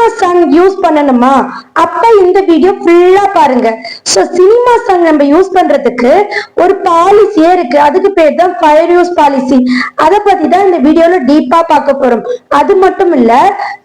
Cinema song use பண்ணணுமா? அப்ப இந்த வீடியோ ஃபுல்லா பாருங்க. சோ சினிமா சாங் நம்ம யூஸ் பண்றதுக்கு ஒரு பாலிசியே இருக்கு. அதுக்கு பேர் தான் ஃபயர் யூஸ் பாலிசி அத பத்தி தான் இந்த வீடியோல டீப்பா பார்க்க போறோம். அது மட்டும் இல்ல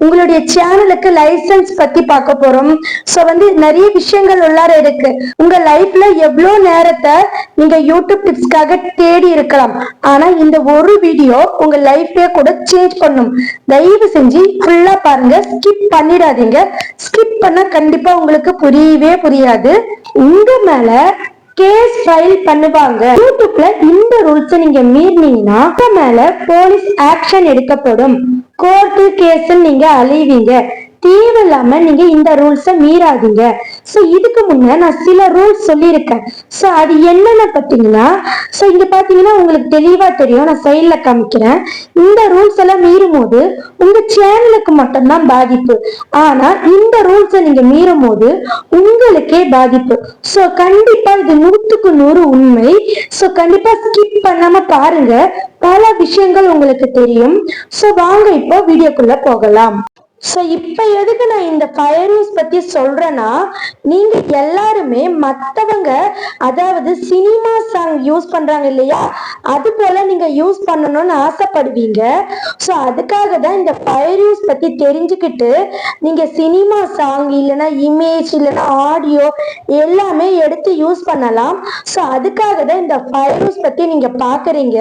உங்களுடைய சேனலுக்கு லைசென்ஸ் பத்தி பார்க்க போறோம். சோ வந்து நிறைய விஷயங்கள் உள்ளார இருக்கு. உங்க லைஃப்ல எவ்வளவு நேரத்தை நீங்க யூடியூப் டிப்ஸ்க்காக தேடி இருக்கலாம். ஆனா இந்த ஒரு வீடியோ உங்க லைஃபே கூட சேஞ்ச் பண்ணும். தயவு செஞ்சு ஃபுல்லா பாருங்க. ஸ்கிப் பண்ணிடாதீங்க. ஸ்கிப் பண்ணா கண்டிப்பா உங்களுக்கு புரியவே புரியாது. உங்க மேல கேஸ் ஃபைல் பண்ணுவாங்க. யூடியூப்ல இந்த ரூல்ஸ் நீங்க மீறினீங்கன்னா மேல போலீஸ் ஆக்ஷன் எடுக்கப்படும். கோர்ட்டு கேஸ் நீங்க அலைவீங்க தேவையில்லாம நீங்க இந்த ரூல்ஸ மீறாதீங்க. சோ இதுக்கு முன்ன நான் சில ரூல்ஸ் சொல்லியிருக்கேன். சோ அது என்னென்ன பாத்தீங்கன்னா சோ இங்க பாத்தீங்கன்னா உங்களுக்கு தெளிவா தெரியும். நான் சைட்ல காமிக்கிறேன். இந்த ரூல்ஸ் எல்லாம் மீறும் போது உங்க சேனலுக்கு மட்டும்தான் பாதிப்பு. ஆனா இந்த ரூல்ஸை நீங்க மீறும் போது உங்களுக்கே பாதிப்பு. சோ கண்டிப்பா இது நூற்றுக்கு நூறு உண்மை. சோ கண்டிப்பா ஸ்கிப் பண்ணாம பாருங்க. பல விஷயங்கள் உங்களுக்கு தெரியும். சோ வாங்க இப்போ வீடியோக்குள்ள போகலாம். சோ இப்ப எதுக்கு நான் இந்த ஃபயர் யூஸ் பத்தி சொல்றேன்னா நீங்க எல்லாருமே மத்தவங்க அதாவது சினிமா சாங் யூஸ் பண்றாங்க இல்லையா? அது போல நீங்க யூஸ் பண்ணணும்னு ஆசைப்படுவீங்க. சோ அதுக்காக தான் இந்த ஃபயர் யூஸ் பத்தி தெரிஞ்சுக்கிட்டு நீங்க சினிமா சாங் இல்லைன்னா இமேஜ் இல்லைன்னா ஆடியோ எல்லாமே எடுத்து யூஸ் பண்ணலாம். சோ அதுக்காக தான் இந்த ஃபயர் யூஸ் பத்தி நீங்க பாக்குறீங்க.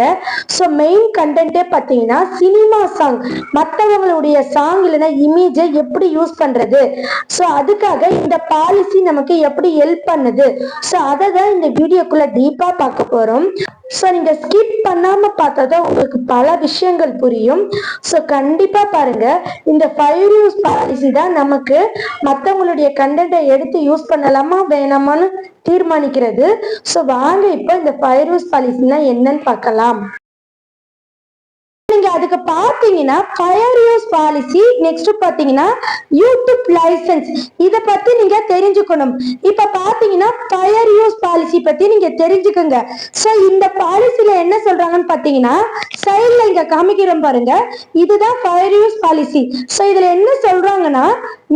சோ மெயின் கண்டென்ட்டே பாத்தீங்கன்னா சினிமா சாங் மத்தவங்களுடைய சாங் இல்லைன்னா இமேஜை எப்படி யூஸ் பண்றது? சோ அதுக்காக இந்த பாலிசி நமக்கு எப்படி ஹெல்ப் பண்ணுது? சோ அதை தான் இந்த வீடியோக்குள்ள டீப்பா பார்க்க போறோம். ஸோ நீங்க ஸ்கிப் பண்ணாம பார்த்தா தான் உங்களுக்கு பல விஷயங்கள் புரியும். ஸோ கண்டிப்பா பாருங்க. இந்த ஃபைவ் யூஸ் பாலிசி தான் நமக்கு மற்றவங்களுடைய கண்டென்ட்டை எடுத்து யூஸ் பண்ணலாமா வேணாமான்னு தீர்மானிக்கிறது. ஸோ வாங்க இப்போ இந்த ஃபைவ் யூஸ் பாலிசினா என்னன்னு பார்க்கலாம். அதுக்கு பாத்தீங்கன்னா ஃபயர் யூஸ் பாலிசி. நெக்ஸ்ட் பாத்தீங்கன்னா யூடியூப் லைசன்ஸ். இத பத்தி நீங்க தெரிஞ்சுக்கணும். இப்ப பாத்தீங்கன்னா ஃபயர் யூஸ் பாலிசி பத்தி நீங்க தெரிஞ்சுக்கோங்க. சோ இந்த பாலிசில என்ன சொல்றாங்கன்னு பாத்தீங்கன்னா சைடுல இங்க காமிக்கிறோம் பாருங்க. இதுதான் ஃபயர் யூஸ் பாலிசி. சோ இதுல என்ன சொல்றாங்கன்னா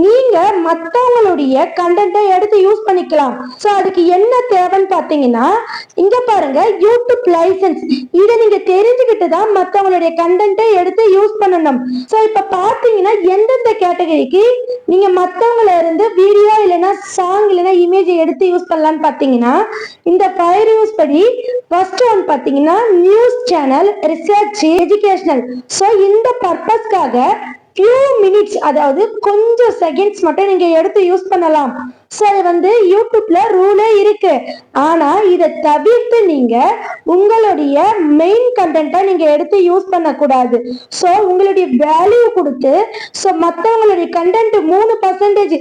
நீங்க மத்தவங்களுடைய கண்டென்ட்டை எடுத்து யூஸ் பண்ணிக்கலாம். சோ அதுக்கு என்ன தேவைன்னு பாத்தீங்கன்னா இங்க பாருங்க யூடியூப் லைசன்ஸ். இதை நீங்க தெரிஞ்சுக்கிட்டு தான் மத்தவங்களுடைய கண்டென்ட்டை எடுத்து யூஸ் பண்ணணும். சோ இப்போ பார்த்தீங்கன்னா எந்தெந்த கேட்டகரிக்கு நீங்க மத்தவங்கள இருந்து வீடியோ இல்லைன்னா சாங் இல்லைன்னா இமேஜ் எடுத்து யூஸ் பண்ணலாம்னு பாத்தீங்கன்னா இந்த ஃபயர் யூஸ் படி ஃபர்ஸ்ட் ஒன் பாத்தீங்கன்னா news channel research educational so இந்த பர்பஸ்க்காக ஃபியூ மினிட்ஸ் அதாவது கொஞ்சம் செகண்ட்ஸ் மட்டும் நீங்க எடுத்து யூஸ் பண்ணலாம். ஸோ அது வந்து யூடியூப்ல ரூலே இருக்கு. ஆனா இதை தவிர்த்து நீங்க உங்களுடைய மெயின் கண்டென்ட்டை நீங்க எடுத்து யூஸ் பண்ணக்கூடாது. ஸோ உங்களுடைய வேல்யூ கொடுத்து ஸோ மற்றவங்களுடைய கண்டென்ட் மூணு பர்சன்டேஜ்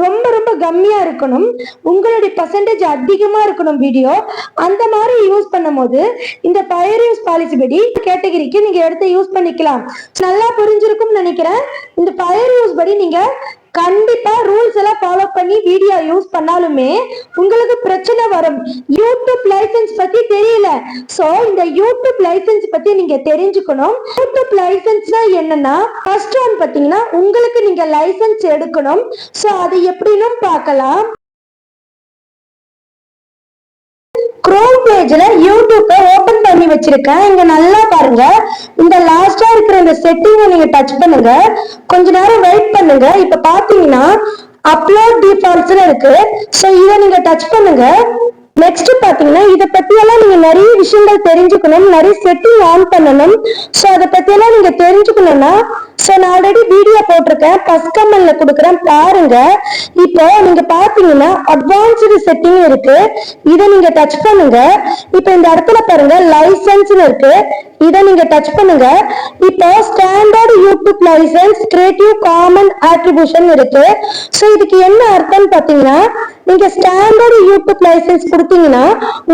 ரொம்ப ரொம்ப கம்மியா இருக்கணும். உங்களுடைய பர்சன்டேஜ் அதிகமா இருக்கணும் வீடியோ அந்த மாதிரி யூஸ் பண்ணும்போது இந்த பயர் யூஸ் பாலிசி படி கேட்டகரிக்கு நீங்க எடுத்து யூஸ் பண்ணிக்கலாம். நல்லா புரிஞ்சிருக்கும்னு நினைக்கிறேன். இந்த பயர் யூஸ் படி நீங்க கண்டிப்பா ரூல்ஸ் எல்லாம் ஃபாலோ பண்ணி வீடியோ யூஸ் பண்ணாலுமே உங்களுக்கு பிரச்சனை வரும். யூடியூப் லைசன்ஸ் பத்தி தெரியல. சோ இந்த யூடியூப் லைசன்ஸ் பத்தி நீங்க தெரிஞ்சுக்கணும். யூடியூப் லைசன்ஸ்னா என்னன்னா ஃபர்ஸ்ட் ஒன் பாத்தீங்கன்னா உங்களுக்கு நீங்க லைசன்ஸ் எடுக்கணும். சோ அது எப்படின்னு பார்க்கலாம். குரோம் பேஜ்ல யூடியூப்பை ஓபன் பண்ணி வச்சிருக்கேன். இங்க நல்லா பாருங்க. இந்த லாஸ்டா இருக்கிற இந்த செட்டிங்கை நீங்க டச் பண்ணுங்க. கொஞ்ச நேரம் வெயிட் பண்ணுங்க. இப்ப பாத்தீங்கன்னா அப்லோட் டிஃபால்ட்ஸ்ல இருக்கு. சோ இதை நீங்க டச் பண்ணுங்க. நெக்ஸ்ட் பாத்தீங்கன்னா இதை பத்தி எல்லாம் நீங்க நிறைய விஷயங்கள் தெரிஞ்சுக்கணும். நிறைய செட்டிங் ஆன் பண்ணணும். சோ அதை பத்தி எல்லாம் நீங்க தெரிஞ்சுக்கணும்னா சோ நான் ஆல்ரெடி வீடியோ போட்டிருக்கேன். ஃபர்ஸ்ட் கமெண்ட்ல கொடுக்குறேன். பாருங்க. இப்போ நீங்க பாத்தீங்கன்னா அட்வான்ஸ்டு செட்டிங் இருக்கு. இதை நீங்க டச் பண்ணுங்க. இப்போ இந்த இடத்துல பாருங்க லைசன்ஸ் இருக்கு. இதை நீங்க டச் பண்ணுங்க. இப்போ standard YouTube license creative common attribution இருக்கு. சோ இதுக்கு என்ன அர்த்தம்னு பாத்தீங்கன்னா நீங்க ஸ்டாண்டர்ட் யூடியூப் லைசன்ஸ் கொடுத்தீங்கன்னா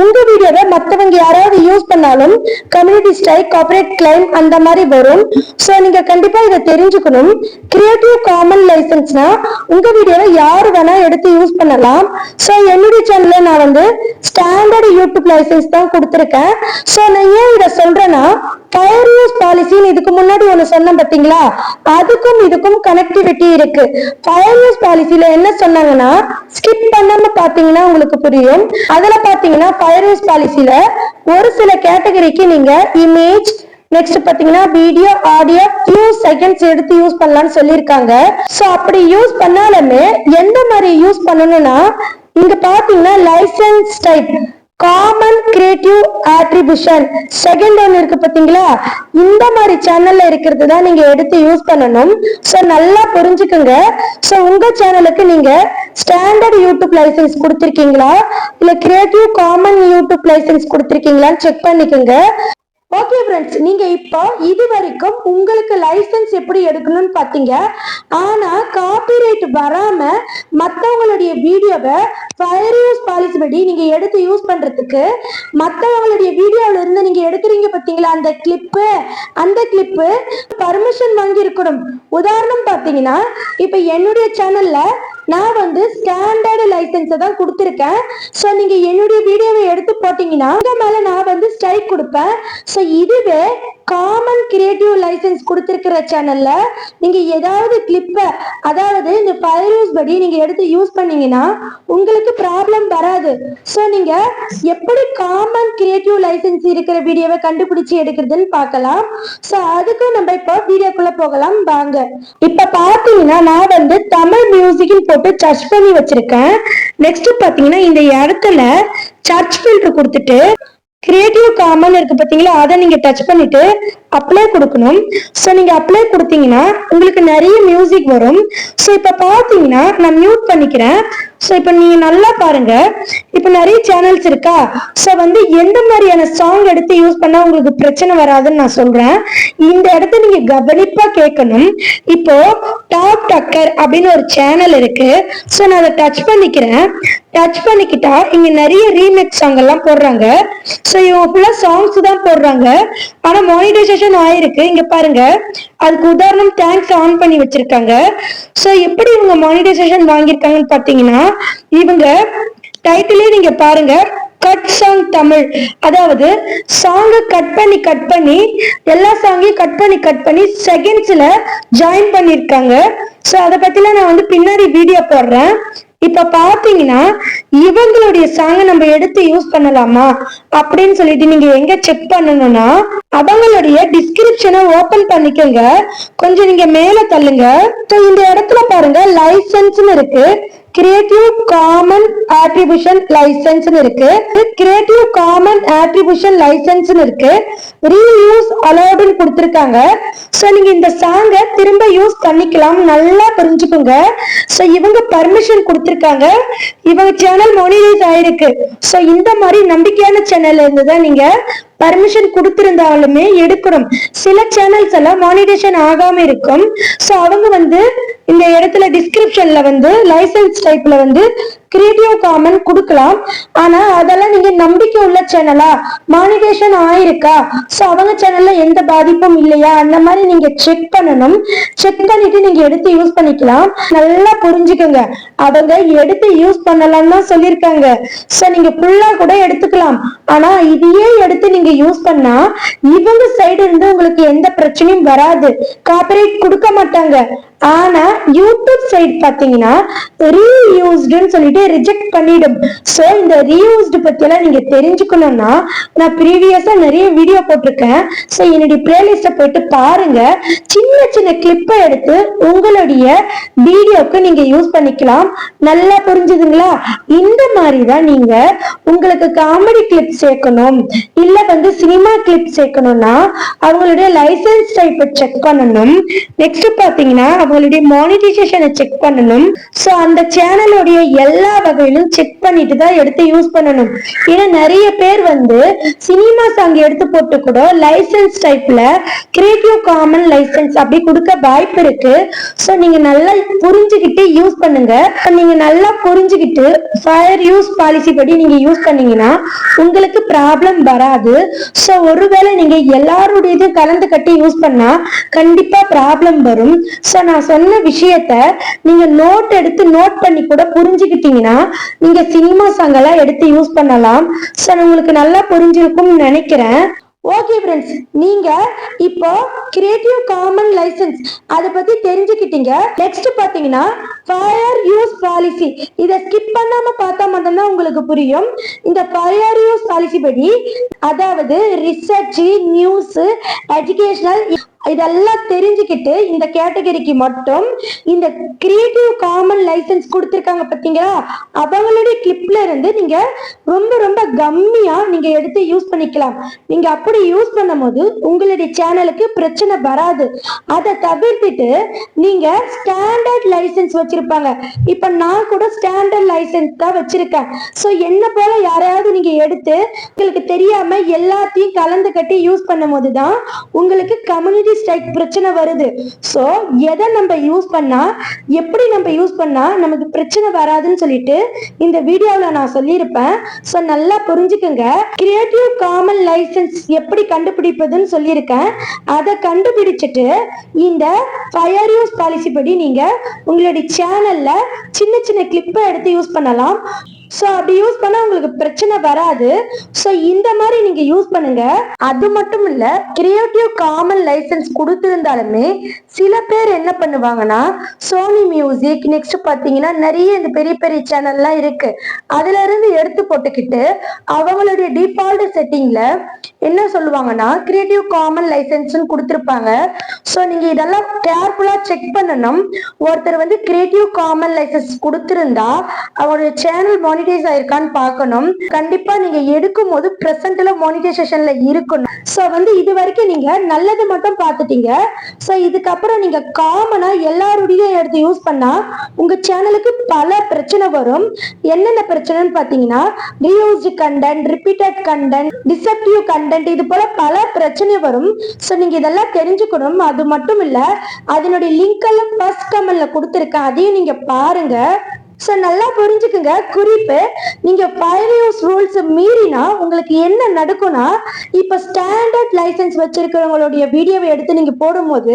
உங்க வீடியோவை மத்தவங்க யாராவது யூஸ் பண்ணாலும் கம்யூனிட்டி ஸ்ட்ரைக் கார்பரேட் கிளைம் அந்த மாதிரி வரும். சோ நீங்க கண்டிப்பா இதை தெரிஞ்சுக்கணும். கிரியேட்டிவ் காமன் லைசன்ஸ்னா உங்க வீடியோவை யாரு வேணா எடுத்து யூஸ் பண்ணலாம். சோ என்னுடைய சேனல்ல நான் வந்து ஸ்டாண்டர்ட் யூடியூப் லைசன்ஸ் தான் கொடுத்துருக்கேன். சோ நான் ஏன் இதை சொல்றேன்னா ஃபயர் யூஸ் பாலிசின்னு இதுக்கு முன்னாடி ஒண்ணு சொன்னேன் பாத்தீங்களா? அதுக்கும் இதுக்கும் கனெக்டிவிட்டி இருக்கு. ஃபயர் யூஸ் பாலிசில என்ன சொன்னாங்கன்னா ஸ்கிப் பண்ணாம பாத்தீங்கன்னா உங்களுக்கு புரியும். அதுல பாத்தீங்கன்னா ஃபயர் யூஸ் பாலிசில ஒரு சில கேட்டகரிக்கு நீங்க இமேஜ் நெக்ஸ்ட் பாத்தீங்கன்னா வீடியோ ஆடியோ ஃபியூ செகண்ட்ஸ் எடுத்து யூஸ் பண்ணலாம்னு சொல்லியிருக்காங்க. ஸோ அப்படி யூஸ் பண்ணாலுமே எந்த மாதிரி யூஸ் பண்ணணும்னா இங்க பாத்தீங்கன்னா license type common creative attribution second one இருக்கு பாத்தீங்களா? இந்த மாதிரி சேனல்ல இருக்கிறது தான் நீங்க எடுத்து யூஸ் பண்ணணும். ஸோ நல்லா புரிஞ்சுக்குங்க. ஸோ உங்க சேனலுக்கு நீங்க ஸ்டாண்டர்ட் யூடியூப் லைசன்ஸ் கொடுத்துருக்கீங்களா? இல்ல கிரியேட்டிவ் காமன் யூடியூப் லைசன்ஸ் கொடுத்துருக்கீங்களான்னு செக் பண்ணிக்கோங்க. ஓகே ஃப்ரெண்ட்ஸ் நீங்க இப்போ இது வரைக்கும் உங்களுக்கு லைசன்ஸ் எப்படி எடுக்கணும்னு பார்த்தீங்க. ஆனா காப்பிரைட் வராம மத்தவங்களுடைய வீடியோவை ஃபயர் யூஸ் பாலிசி படி நீங்க எடுத்து யூஸ் பண்றதுக்கு மத்தவங்களுடைய வீடியோல இருந்து நீங்க எடுக்கிறீங்க பார்த்தீங்களா? அந்த கிளிப்பு அந்த கிளிப்பு பர்மிஷன் வாங்கி இருக்கணும் உதாரணம் பார்த்தீங்கன்னா இப்போ என்னுடைய சேனல்ல நான் வந்து ஸ்டாண்டர்டு லைசன்ஸை தான் கொடுத்துருக்கேன். ஸோ நீங்கள் என்னுடைய வீடியோவை எடுத்து போட்டிங்கன்னா உங்கள் மேலே நான் வந்து ஸ்ட்ரைக் கொடுப்பேன். ஸோ இதுவே காமன் கிரியேட்டிவ் லைசன்ஸ் கொடுத்துருக்கிற சேனல்ல நீங்க ஏதாவது கிளிப்பை அதாவது இந்த ஃபயர் படி நீங்க எடுத்து யூஸ் பண்ணீங்கன்னா உங்களுக்கு ப்ராப்ளம் வராது. ஸோ நீங்க எப்படி காமன் கிரியேட்டிவ் லைசன்ஸ் இருக்கிற வீடியோவை கண்டுபிடிச்சு எடுக்கிறதுன்னு பார்க்கலாம். ஸோ அதுக்கு நம்ம இப்போ வீடியோக்குள்ள போகலாம். வாங்க. இப்ப பாத்தீங்கன்னா நான் வந்து தமிழ் மியூசிக்னு போட்டு சர்ச் பண்ணி வச்சிருக்கேன். நெக்ஸ்ட் பாத்தீங்கன்னா இந்த இடத்துல சர்ச் ஃபில்டர் கொடுத்துட்டு கிரியேட்டிவ் காமன் இருக்கு பாத்தீங்களா அதை நீங்க டச் பண்ணிட்டு அப்ளை கொடுக்கணும். ஸோ நீங்க அப்ளை கொடுத்தீங்கன்னா உங்களுக்கு நிறைய மியூசிக் வரும். ஸோ இப்ப பாத்தீங்கன்னா நான் மியூட் பண்ணிக்கிறேன். ஸோ இப்போ நீங்கள் நல்லா பாருங்க. இப்போ நிறைய சேனல்ஸ் இருக்கா? ஸோ வந்து எந்த மாதிரியான சாங் எடுத்து யூஸ் பண்ணா உங்களுக்கு பிரச்சனை வராதுன்னு நான் சொல்றேன். இந்த இடத்த நீங்கள் கவனிப்பா கேட்கணும். இப்போ டாப் டக்கர் அப்படின்னு ஒரு சேனல் இருக்கு. ஸோ நான் அதை டச் பண்ணிக்கிறேன். டச் பண்ணிக்கிட்டா இங்கே நிறைய ரீமேக் சாங் எல்லாம் போடுறாங்க. ஸோ இவங்க ஃபுல்லாக சாங்ஸ் தான் போடுறாங்க. ஆனால் மானிட்டைசேஷன் ஆயிருக்கு. இங்கே பாருங்க. அதுக்கு உதாரணம் தேங்க்ஸ் ஆன் பண்ணி வச்சிருக்காங்க. ஸோ எப்படி இவங்க மானிட்டைசேஷன் வாங்கியிருக்காங்கன்னு பார்த்தீங்கன்னா இவங்க டைட்டிலே நீங்க பாருங்க கட் சாங் தமிழ். அதாவது சாங்கை கட் பண்ணி கட் பண்ணி எல்லா சாங்கையும் கட் பண்ணி கட் பண்ணி செகண்ட்ஸ்ல ஜாயின் பண்ணிருக்காங்க ஸோ அதை பற்றிலாம் நான் வந்து பின்னாடி வீடியோ போடுறேன். இப்ப பாத்தீங்கன்னா இவங்களுடைய சாங்க நம்ம எடுத்து யூஸ் பண்ணலாமா? அப்படின்னு சொல்லிட்டு நீங்க எங்க செக் பண்ணணும்னா அவங்களுடைய டிஸ்கிரிப்ஷனை ஓபன் பண்ணிக்கோங்க. கொஞ்சம் நீங்க மேல தள்ளுங்க. இந்த இடத்துல பாருங்க லைசன்ஸ்னு இருக்கு. கிரியேட்டிவ் காமன் ஆட்ரிபியூஷன் லைசன்ஸ் இருக்கு. கிரியேட்டிவ் காமன் ஆட்ரிபியூஷன் லைசன்ஸ் இருக்கு. ரீயூஸ் அலோடுன்னு கொடுத்துருக்காங்க. ஸோ நீங்க இந்த சாங்கை திரும்ப யூஸ் பண்ணிக்கலாம். நல்லா புரிஞ்சுக்கோங்க. ஸோ இவங்க பர்மிஷன் கொடுத்துருக்காங்க. இவங்க சேனல் மோனிடைஸ் ஆயிருக்கு. ஸோ இந்த மாதிரி நம்பிக்கையான சேனல்ல இருந்து தான் நீங்க பர்மிஷன் கொடுத்திருந்தாலுமே எடுக்கணும். சில சேனல்ஸ் எல்லாம் மானிட்டேஷன் ஆகாம இருக்கும். ஸோ அவங்க வந்து இந்த இடத்துல டிஸ்கிரிப்ஷன்ல வந்து லைசன்ஸ் டைப்ல வந்து கிரியேட்டிவ் காமன் கொடுக்கலாம். ஆனா அதெல்லாம் நீங்க சேனலா மானிட்டேஷன் ஆயிருக்கா? ஸோ அவங்க சேனல்ல எந்த பாதிப்பும் இல்லையா? அந்த மாதிரி நீங்க செக் பண்ணணும். செக் பண்ணிட்டு நீங்க எடுத்து யூஸ் பண்ணிக்கலாம். நல்லா புரிஞ்சுக்கோங்க. அவங்க எடுத்து யூஸ் பண்ணலாம்னு தான் சொல்லியிருக்காங்க. ஸோ நீங்க ஃபுல்லா கூட எடுத்துக்கலாம். ஆனா இதையே எடுத்து நீங்க யூஸ் பண்ணா இவங்க சைடு இருந்து உங்களுக்கு எந்த பிரச்சனையும் வராது. காப்பரேட் கொடுக்க மாட்டாங்க. ஆனா யூடியூப் சைட் பாத்தீங்கன்னா ரீயூஸ்டுன்னு சொல்லிட்டு ரிஜெக்ட் பண்ணிடும். சோ இந்த ரீயூஸ்டு பத்தி எல்லாம் நீங்க தெரிஞ்சுக்கணும்னா நான் ப்ரீவியஸா நிறைய வீடியோ போட்டிருக்கேன். சோ என்னுடைய பிளேலிஸ்ட போயிட்டு பாருங்க. சின்ன சின்ன கிளிப்பை எடுத்து உங்களுடைய வீடியோக்கு நீங்க யூஸ் பண்ணிக்கலாம். நல்லா புரிஞ்சுதுங்களா? இந்த மாதிரி தான் நீங்க உங்களுக்கு காமெடி கிளிப் சேர்க்கணும். இல்ல வந்து சினிமா கிளிப் சேர்க்கணும்னா அவங்களுடைய லைசன்ஸ் டைப்பை செக் பண்ணணும். நெக்ஸ்ட் பாத்தீங்கன்னா அவங்களுடைய மானிட்டைசேஷனை செக் பண்ணணும். சோ அந்த சேனலுடைய எல்லா வகையிலும் செக் பண்ணிட்டு தான் எடுத்து யூஸ் பண்ணணும். ஏன்னா நிறைய பேர் வந்து சினிமா சாங் எடுத்து போட்டு கூட லைசன்ஸ் டைப்ல கிரியேட்டிவ் காமன் லைசன்ஸ் அப்படி கொடுக்க வாய்ப்பு இருக்கு. ஸோ நீங்க நல்லா புரிஞ்சுக்கிட்டு யூஸ் பண்ணுங்க. நீங்க நல்லா புரிஞ்சுக்கிட்டு ஃபயர் யூஸ் பாலிசி படி நீங்க யூஸ் பண்ணீங்கன்னா உங்களுக்கு ப்ராப்ளம் வராது. ஸோ ஒருவேளை நீங்க எல்லாருடையதும் கலந்து கட்டி யூஸ் பண்ணா கண்டிப்பா ப்ராப்ளம் வரும். ஸோ நான் நான் சொன்ன விஷயத்த நீங்க நோட் எடுத்து நோட் பண்ணி கூட புரிஞ்சுக்கிட்டீங்கன்னா நீங்க சினிமா சாங் எல்லாம் எடுத்து யூஸ் பண்ணலாம். ஸோ உங்களுக்கு நல்லா புரிஞ்சிருக்கும்னு நினைக்கிறேன். ஓகே ஃப்ரெண்ட்ஸ் நீங்க இப்போ கிரியேட்டிவ் காமன் லைசன்ஸ் அதை பத்தி தெரிஞ்சுக்கிட்டீங்க. நெக்ஸ்ட் பாத்தீங்கன்னா ஃபயர் யூஸ் பாலிசி இதை ஸ்கிப் பண்ணாம பார்த்தா மட்டும்தான் உங்களுக்கு புரியும். இந்த ஃபயர் யூஸ் பாலிசி படி அதாவது ரிசர்ச் நியூஸ் எஜுகேஷனல் இதெல்லாம் தெரிஞ்சுக்கிட்டு இந்த கேட்டகரிக்கு மட்டும் இந்த கிரியேட்டிவ் காமன் லைசன்ஸ் கொடுத்துருக்காங்க பார்த்தீங்களா? அவங்களுடைய கிளிப்ல இருந்து நீங்க ரொம்ப ரொம்ப கம்மியா நீங்க எடுத்து யூஸ் பண்ணிக்கலாம். நீங்க அப்படி யூஸ் பண்ணும்போது உங்களுடைய சேனலுக்கு பிரச்சனை வராது. அதை தவிர்த்துட்டு நீங்க ஸ்டாண்டர்ட் லைசன்ஸ் வச்சிருப்பாங்க. இப்ப நான் கூட ஸ்டாண்டர்ட் லைசன்ஸ் தான் வச்சிருக்கேன். ஸோ என்ன போல யாரையாவது நீங்க எடுத்து உங்களுக்கு தெரியாம எல்லாத்தையும் கலந்து கட்டி யூஸ் பண்ணும் போது தான் உங்களுக்கு கம்யூனிட்டி ஸ்ட்ரைக் பிரச்சனை வருது. ஸோ எதை நம்ம யூஸ் பண்ணா எப்படி நம்ம யூஸ் பண்ணா நமக்கு பிரச்சனை வராதுன்னு சொல்லிட்டு இந்த வீடியோவில் நான் சொல்லியிருப்பேன். ஸோ நல்லா புரிஞ்சுக்குங்க. கிரியேட்டிவ் காமன் லைசன்ஸ் எப்படி கண்டுபிடிப்பதுன்னு சொல்லியிருக்கேன். அதை கண்டுபிடிச்சிட்டு இந்த ஃபயர் யூஸ் பாலிசி படி நீங்க உங்களுடைய சேனல்ல சின்ன சின்ன கிளிப்பை எடுத்து யூஸ் பண்ணலாம். ஸோ அப்படி யூஸ் பண்ணால் உங்களுக்கு பிரச்சனை வராது. ஸோ இந்த மாதிரி நீங்க யூஸ் பண்ணுங்க. அது மட்டும் இல்ல கிரியேட்டிவ் காமன் லைசன்ஸ் கொடுத்துருந்தாலுமே சில பேர் என்ன பண்ணுவாங்கன்னா சோனி மியூசிக் நெக்ஸ்ட் பாத்தீங்கன்னா நிறைய இந்த பெரிய பெரிய சேனல்லாம் இருக்கு. அதுல இருந்து எடுத்து போட்டுக்கிட்டு அவங்களுடைய டிஃபால்ட் செட்டிங்ல என்ன சொல்லுவாங்கன்னா கிரியேட்டிவ் காமன் லைசன்ஸ்னு கொடுத்துருப்பாங்க. ஸோ நீங்க இதெல்லாம் கேர்ஃபுல்லா செக் பண்ணணும். ஒருத்தர் வந்து கிரியேட்டிவ் காமன் லைசன்ஸ் கொடுத்துருந்தா அவருடைய சேனல் மானிட்டைஸ் ஆயிருக்கான்னு பார்க்கணும். கண்டிப்பா நீங்க எடுக்கும் போது பிரசன்ட்ல மானிட்டைசேஷன்ல இருக்கணும். ஸோ வந்து இது வரைக்கும் நீங்க நல்லது மட்டும் பார்த்துட்டீங்க. ஸோ இதுக்கப்புறம் நீங்க காமனா எல்லாருடைய எடுத்து யூஸ் பண்ணா உங்க சேனலுக்கு பல பிரச்சனை வரும். என்னென்ன பிரச்சனைன்னு பார்த்தீங்கன்னா reused content repeated content deceptive content இது போல பல பிரச்சனை வரும். ஸோ நீங்க இதெல்லாம் தெரிஞ்சுக்கணும். அது மட்டும் இல்ல அதனுடைய லிங்க் எல்லாம் ஃபர்ஸ்ட் கமெண்ட்ல கொடுத்துருக்கேன். அதையும் நீங்க பாருங்க. ஸோ நல்லா புரிஞ்சுக்குங்க. குறிப்பு நீங்க ஃபயர் யூஸ் ரூல்ஸ் மீறினா உங்களுக்கு என்ன நடக்கும்னா இப்போ ஸ்டாண்டர்ட் லைசன்ஸ் வச்சிருக்கிறவங்களுடைய வீடியோவை எடுத்து நீங்க போடும்போது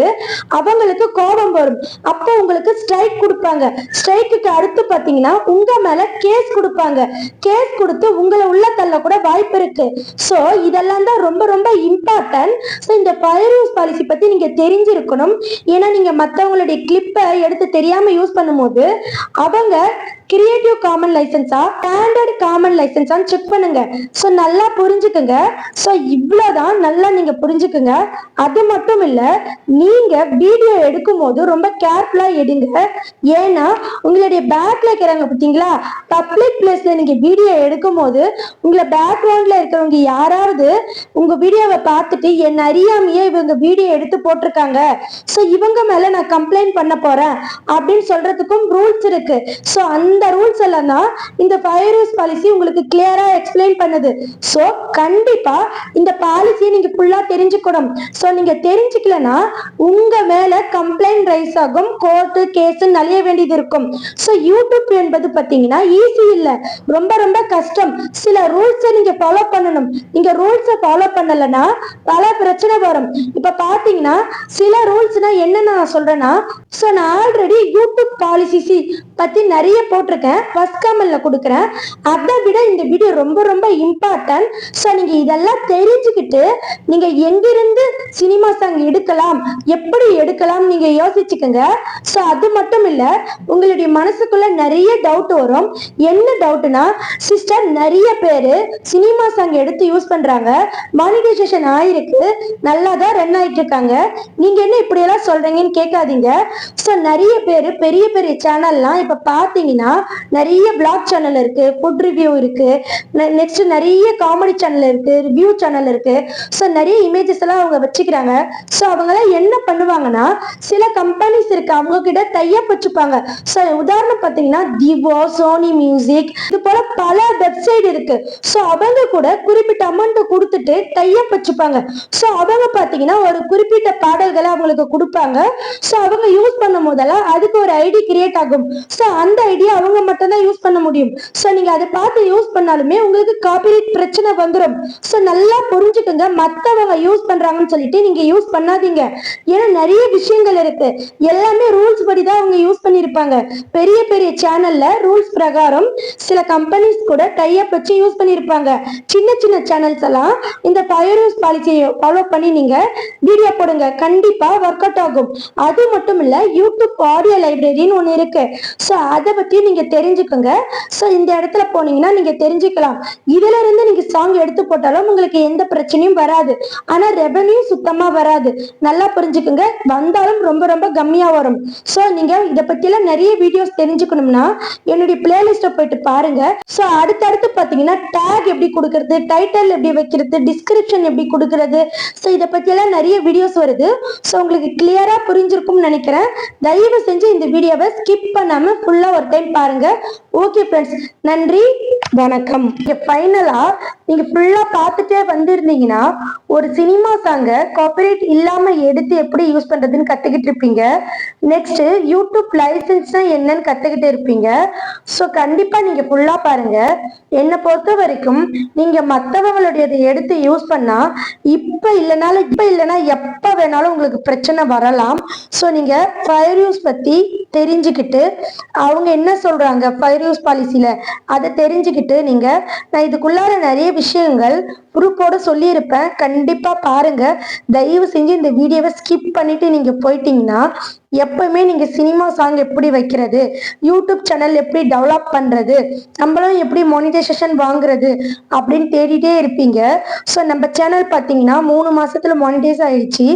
அவங்களுக்கு கோபம் வரும். அப்போ உங்களுக்கு ஸ்ட்ரைக் கொடுப்பாங்க. ஸ்ட்ரைக்குக்கு அடுத்து பார்த்தீங்கன்னா உங்க மேல கேஸ் கொடுப்பாங்க. கேஸ் கொடுத்து உங்களை உள்ள தள்ள கூட வாய்ப்பு இருக்கு. ஸோ இதெல்லாம் தான் ரொம்ப ரொம்ப இம்பார்ட்டன்ட் ஸோ இந்த ஃபயர் யூஸ் பாலிசி பத்தி நீங்க தெரிஞ்சிருக்கணும். ஏன்னா நீங்க மற்றவங்களுடைய கிளிப்பை எடுத்து தெரியாம யூஸ் பண்ணும்போது அவங்க கிரியேட்டிவ் காமன் லைசன்ஸா ஸ்டாண்டர்ட் காமன் லைசன்ஸான்னு செக் பண்ணுங்க. ஸோ நல்லா புரிஞ்சுக்குங்க. ஸோ இவ்வளோதான் நல்லா நீங்க புரிஞ்சுக்குங்க. அது மட்டும் இல்ல நீங்க வீடியோ எடுக்கும் போது ரொம்ப கேர்ஃபுல்லா எடுங்க. ஏன்னா உங்களுடைய பேக்ல இருக்கிறாங்க பார்த்தீங்களா? பப்ளிக் பிளேஸ்ல நீங்க வீடியோ எடுக்கும் போது உங்களை பேக்ரவுண்ட்ல இருக்கிறவங்க யாராவது உங்க வீடியோவை பார்த்துட்டு என் அறியாமையே இவங்க வீடியோ எடுத்து போட்டிருக்காங்க. ஸோ இவங்க மேல நான் கம்ப்ளைண்ட் பண்ண போறேன். அப்படின்னு சொல்றதுக்கும் ரூல்ஸ் இருக்கு. ஸோ அந்த ரூல்ஸ் எல்லாம் தான் இந்த ஃபயர் யூஸ் பாலிசி உங்களுக்கு கிளியரா எக்ஸ்பிளைன் பண்ணுது. ஸோ கண்டிப்பா இந்த பாலிசியை நீங்க ஃபுல்லா தெரிஞ்சுக்கணும். ஸோ நீங்க தெரிஞ்சுக்கலனா உங்க மேல கம்ப்ளைண்ட் ரைஸ் ஆகும் கோர்ட்டு கேஸ் நலிய வேண்டியது இருக்கும். ஸோ யூடியூப் என்பது பார்த்தீங்கன்னா ஈஸி இல்லை. ரொம்ப ரொம்ப கஷ்டம். சில ரூல்ஸை நீங்க ஃபாலோ பண்ணணும். நீங்க ரூல்ஸை ஃபாலோ பண்ணலன்னா பல பிரச்சனை வரும். இப்ப பாத்தீங்கன்னா சில ரூல்ஸ்னா என்ன நான் சொல்றேன்னா ஸோ நான் ஆல்ரெடி யூடியூப் பாலிசிஸ் பத்தி நிறைய போட்டிருக்கேன். ஃபர்ஸ்ட் கமெண்ட்ல கொடுக்குறேன். அதை விட இந்த வீடியோ ரொம்ப ரொம்ப இம்பார்ட்டன்ட் ஸோ நீங்க இதெல்லாம் தெரிஞ்சுக்கிட்டு நீங்க எங்கிருந்து சினிமா சாங் எடுக்கலாம் எப்படி எடுக்கலாம் நீங்க யோசிச்சுக்கோங்க. ஸோ அது மட்டும் இல்ல உங்களுடைய மனசுக்குள்ள நிறைய டவுட் வரும். என்ன டவுட்னா சிஸ்டர் நிறைய பேர் சினிமா சாங் எடுத்து யூஸ் பண்றாங்க. மானிட்டைசேஷன் ஆயிருக்கு. நல்லா தான் ரன் ஆயிட்டு இருக்காங்க. நீங்க என்ன இப்படியெல்லாம் சொல்றீங்கன்னு கேட்காதீங்க. ஸோ நிறைய பேர் பெரிய பெரிய சேனல்லாம் இப்போ பார்த்தீங்கன்னா நிறைய பிளாக் சேனல் இருக்கு ஃபுட் ரிவ்யூ இருக்கு நெக்ஸ்ட் நிறைய காமெடி சேனல் இருக்கு ரிவ்யூ சேனல் இருக்கு. ஸோ நிறைய இமேஜஸ் எல்லாம் அவங்க வச்சுக்கிறாங்க. ஸோ அவங்களாம் என்ன பண்ணுவாங்கன்னா சில கம்பெனிஸ் இருக்கு அவங்க கிட்ட டைப் வச்சுப்பாங்க ஸோ உதாரணம் பார்த்தீங்கன்னா திவோ சோனி மியூசிக் இது போல பல வெப்சைட் இருக்கு. ஸோ அவங்க கூட குறிப்பிட்ட அமௌண்ட் கொடுத்துட்டு டைப் வச்சுப்பாங்க ஸோ அவங்க பார்த்தீங்கன்னா ஒரு குறிப்பிட்ட பாடல்களை அவங்களுக்கு கொடுப்பாங்க. ஸோ அவங்க யூஸ் பண்ணும் போதெல்லாம் அதுக்கு ஒரு ஐடி கிரியேட் ஆகும். ஸோ அந்த ஐடியா அவங்க மட்டும் தான் யூஸ் பண்ண முடியும். ஸோ நீங்க அதை பார்த்து யூஸ் பண்ணாலுமே உங்களுக்கு காப்பிரைட் பிரச்சனை வந்துடும் ஸோ நல்லா புரிஞ்சுக்கோங்க. மற்றவங்க யூஸ் பண்றாங்கன்னு சொல்லிட்டு நீங்க யூஸ் பண்ணாதீங்க. ஏன்னா நிறைய விஷயங்கள் இருக்கு. எல்லாமே ரூல்ஸ் படி தான் அவங்க யூஸ் பண்ணியிருப்பாங்க பெரிய பெரிய சேனல்ல ரூல்ஸ் பிரகாரம் சில கம்பெனிஸ் கூட டைப் வச்சு யூஸ் பண்ணியிருப்பாங்க சின்ன சின்ன சேனல்ஸ் எல்லாம் இந்த பயோரூஸ் பாலிசியை ஃபாலோ பண்ணி நீங்க வீடியோ போடுங்க. கண்டிப்பா ஒர்க் அவுட் ஆகும். அது மட்டும் இல்ல யூடியூப் ஆடியோ லைப்ரரின்னு ஒன்று இருக்கு. ஸோ அதை பத்தி நீங்க தெரிஞ்சுக்கோங்க. ஸோ இந்த இடத்துல போனீங்கன்னா நீங்க தெரிஞ்சுக்கலாம். இதுல இருந்து நீங்க சாங் எடுத்து போட்டாலும் உங்களுக்கு எந்த பிரச்சனையும் வராது. ஆனா ரெவன்யூ சுத்தமா வராது. நல்லா புரிஞ்சுக்கோங்க. வந்தாலும் ரொம்ப ரொம்ப கம்மியா வரும். ஸோ நீங்க இதை பத்தியெல்லாம் நிறைய வீடியோஸ் தெரிஞ்சுக்கணும்னா என்னுடைய பிளேலிஸ்ட்டை போயிட்டு பாருங்க. ஸோ அடுத்தடுத்து பார்த்தீங்கன்னா டேக் எப்படி கொடுக்கறது டைட்டில் எப்படி வைக்கிறது டிஸ்கிரிப்ஷன் எப்படி கொடுக்கறது. ஸோ இதை பற்றியெல்லாம் நிறைய வீடியோஸ் வருது. ஸோ உங்களுக்கு கிளியராக புரிஞ்சிருக்கும்னு நினைக்கிறேன். தயவு செஞ்சு இந்த வீடியோவை ஸ்கிப் பண்ணாமல் ஃபுல்லாக ஒரு டைம் பாருங்க. ஓகே ஃப்ரெண்ட்ஸ் நன்றி. வணக்கம். ஃபைனலாக நீங்கள் ஃபுல்லாக பார்த்துட்டே வந்திருந்தீங்கன்னா ஒரு சினிமா சாங்கை காப்பரேட் இல்லாமல் எடுத்து எப்படி யூஸ் பண்ணுறதுன்னு கற்றுக்கிட்டு இருப்பீங்க. நெக்ஸ்ட் யூடியூப் லைசன்ஸ்னா என்னன்னு கற்றுக்கிட்டு இருப்பீங்க. ஸோ கண்டிப்பாக நீங்கள் ஃபுல்லாக பாருங்க. என்னை பொறுத்த வரைக்கும் நீங்கள் மற்றவங்களுடையதை எடுத்து யூஸ் பண்ணால் இப்போ இல்லைனாலும் இப்போ இல்லைன்னா எப்போ வேணாலும் உங்களுக்கு பிரச்சனை வரலாம். ஸோ நீங்கள் ஃபயர் யூஸ் பற்றி தெரிஞ்சுக்கிட்டு அவங்க என்ன சொல்கிறாங்க ஃபயர் யூஸ் பாலிசியில் அதை தெரிஞ்சுக்கிட்டு நீங்கள் நான் இதுக்குள்ளார நிறைய விஷயங்கள் ப்ரூஃபோட சொல்லியிருப்பேன். கண்டிப்பாக பாருங்க. தயவு செஞ்சு இந்த வீடியோவை ஸ்கிப் பண்ணிட்டு நீங்கள் போயிட்டீங்கன்னா எப்பவுமே நீங்கள் சினிமா சாங் எப்படி வைக்கிறது யூடியூப் சேனல் எப்படி டெவலப் பண்ணுறது நம்மளும் எப்படி மானிட்டைசேஷன் வாங்குறது அப்படின்னு தேடிட்டே இருப்பீங்க. ஸோ நம்ம சேனல் பார்த்தீங்கன்னா மூணு மாசத்துல மானிட்டைஸ் ஆயிடுச்சு.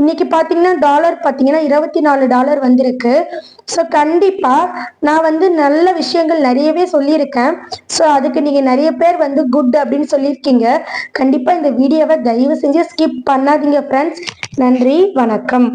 இன்னைக்கு பார்த்தீங்கன்னா டாலர் பார்த்தீங்கன்னா இருபத்தி நாலு டாலர் வந்திருக்கு. ஸோ கண்டிப்பாக நான் வந்து நல்ல விஷயங்கள் நிறையவே சொல்லியிருக்கேன். ஸோ அதுக்கு நீங்கள் நிறைய பேர் வந்து குட் அப்படின்னு சொல்லியிருக்கீங்க. கண்டிப்பாக இந்த வீடியோவை தயவு செஞ்சு ஸ்கிப் பண்ணாதீங்க ஃப்ரெண்ட்ஸ் நன்றி வணக்கம்.